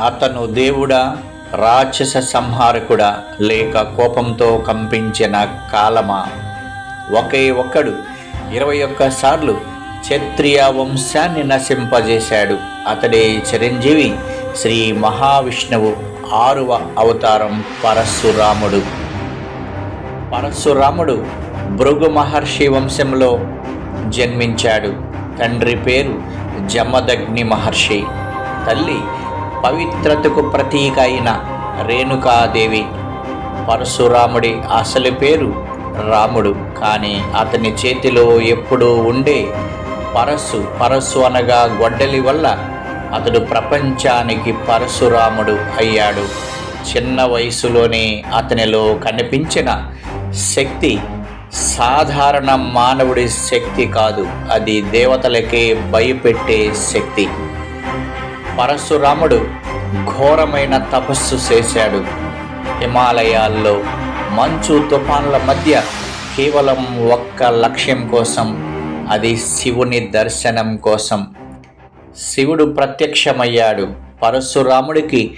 అతను దేవుడా రాక్షస సంహారకుడా లేక కోపంతో కంపించిన కాలమా? ఒకే ఒక్కడు ఇరవై ఒక్కసార్లు క్షత్రియ వంశాన్ని నశింపజేశాడు. అతడే చిరంజీవి శ్రీ మహావిష్ణువు ఆరువ అవతారం పరశురాముడు. పరశురాముడు భృగు మహర్షి వంశంలో జన్మించాడు. తండ్రి పేరు జమదగ్ని మహర్షి. తల్లి పవిత్రతకు ప్రతీక అయిన రేణుకాదేవి. పరశురాముడి అసలు పేరు రాముడు. కానీ అతని చేతిలో ఎప్పుడూ ఉండే పరశు పరశు అనగా గొడ్డలి వల్ల అతడు ప్రపంచానికి పరశురాముడు అయ్యాడు. చిన్న వయసులోనే అతనిలో కనిపించిన శక్తి సాధారణ మానవుడి శక్తి కాదు. అది దేవతలకే భయపెట్టే శక్తి. పరశురాముడు ఘోరమైన తపస్సు చేశాడు. హిమాలయాల్లో మంచు తుఫాన్ల మధ్య కేవలం ఒక్క లక్ష్యం కోసం అది శివుని దర్శనం కోసం. శివుడు ప్రత్యక్షమయ్యాడు. పరశురాముడికి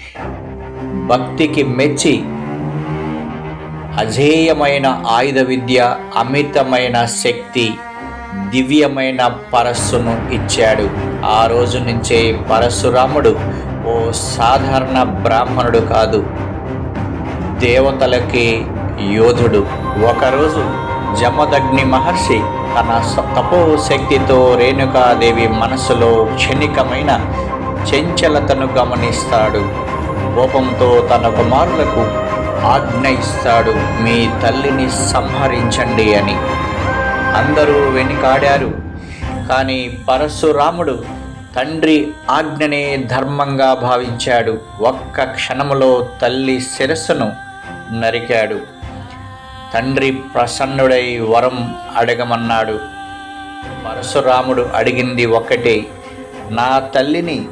భక్తికి మెచ్చి అజేయమైన ఆయుధ విద్య అమితమైన శక్తి దివ్యమైన పరస్సును ఇచ్చాడు. ఆ రోజు నుంచే పరశురాముడు ఓ సాధారణ బ్రాహ్మణుడు కాదు దేవతలకి యోధుడు. ఒకరోజు జమదగ్ని మహర్షి తన స- తపో శక్తితో రేణుకాదేవి మనసులో క్షణికమైన చంచలతను గమనిస్తాడు. కోపంతో తన కుమారులకు ఆజ్ఞ ఇస్తాడు మీ తల్లిని సంహరించండి అని. అందరూ వెనుకాడారు. కానీ పరశురాముడు తండ్రి ఆజ్ఞనే ధర్మంగా భావించాడు. ఒక్క క్షణములో తల్లి శిరస్సును నరికాడు. తండ్రి ప్రసన్నుడై వరం అడగమన్నాడు. పరశురాముడు అడిగింది ఒక్కటే నా తల్లిని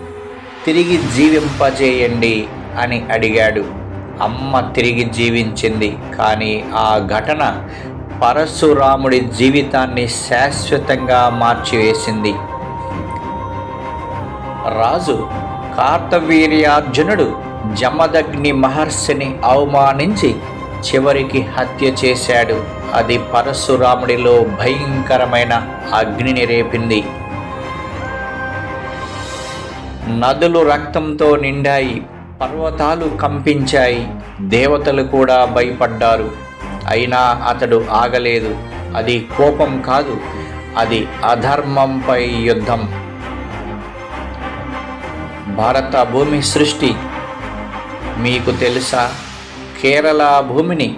తిరిగి జీవింపజేయండి అని అడిగాడు. అమ్మ తిరిగి జీవించింది. కానీ ఆ ఘటన పరశురాముడి జీవితాన్ని శాశ్వతంగా మార్చివేసింది. రాజు కార్తవీర్యార్జునుడు జమదగ్ని మహర్షిని అవమానించి చివరికి హత్య చేశాడు. అది పరశురాముడిలో భయంకరమైన అగ్నిని రేపింది. నదులు రక్తంతో నిండాయి పర్వతాలు కంపించాయి దేవతలు కూడా భయపడ్డారు. అయినా అతడు ఆగలేదు. అది కోపం కాదు అది అధర్మంపై యుద్ధం. భారత భూమి సృష్టి. మీకు తెలుసా కేరళ భూమిని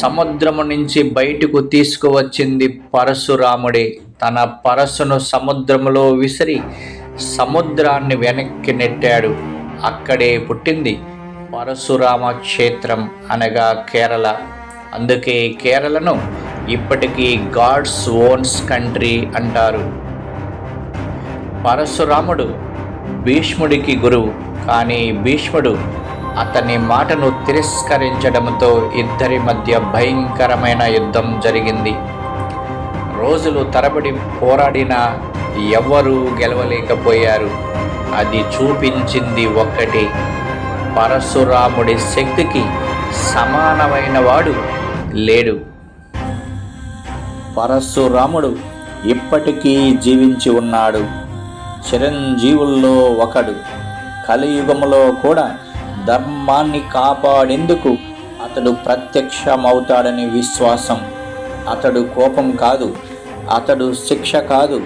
సముద్రము నుంచి బయటకు తీసుకువచ్చింది పరశురాముడే. తన పరశును సముద్రములో విసిరి సముద్రాన్ని వెనక్కి నెట్టాడు. అక్కడే పుట్టింది పరశురామ క్షేత్రం అనగా కేరళ. అందుకే కేరళను ఇప్పటికీ గాడ్స్ ఓన్స్ కంట్రీ అంటారు. పరశురాముడు భీష్ముడికి గురువు కానీ భీష్ముడు అతని మాటను తిరస్కరించడంతో ఇద్దరి మధ్య భయంకరమైన యుద్ధం జరిగింది. రోజులు తరబడి పోరాడినా ఎవ్వరూ గెలవలేకపోయారు. అది చూపించింది ఒక్కటి. పరశురాముడి శక్తికి సమానమైన వాడు లేడు. పరశురాముడు ఇప్పటికీ జీవించి ఉన్నాడు. చిరంజీవుల్లో ఒకడు. కలియుగములో కూడా ధర్మాన్ని కాపాడేందుకు అతడు ప్రత్యక్షమవుతాడని విశ్వాసం. అతడు కోపం కాదు. అతడు శిక్ష కాదు.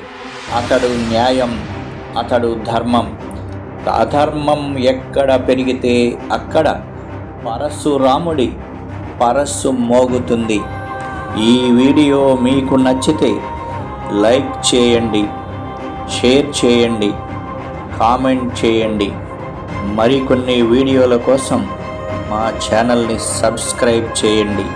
అతడు న్యాయం. అతడు ధర్మం. అధర్మం ఎక్కడ పెరిగితే అక్కడ పరశురాముడి పరస్సు మోగుతుంది. ఈ వీడియో మీకు నచ్చితే లైక్ చేయండి షేర్ చేయండి కామెంట్ చేయండి. మరికొన్ని వీడియోల కోసం మా ఛానల్ని సబ్స్క్రైబ్ చేయండి.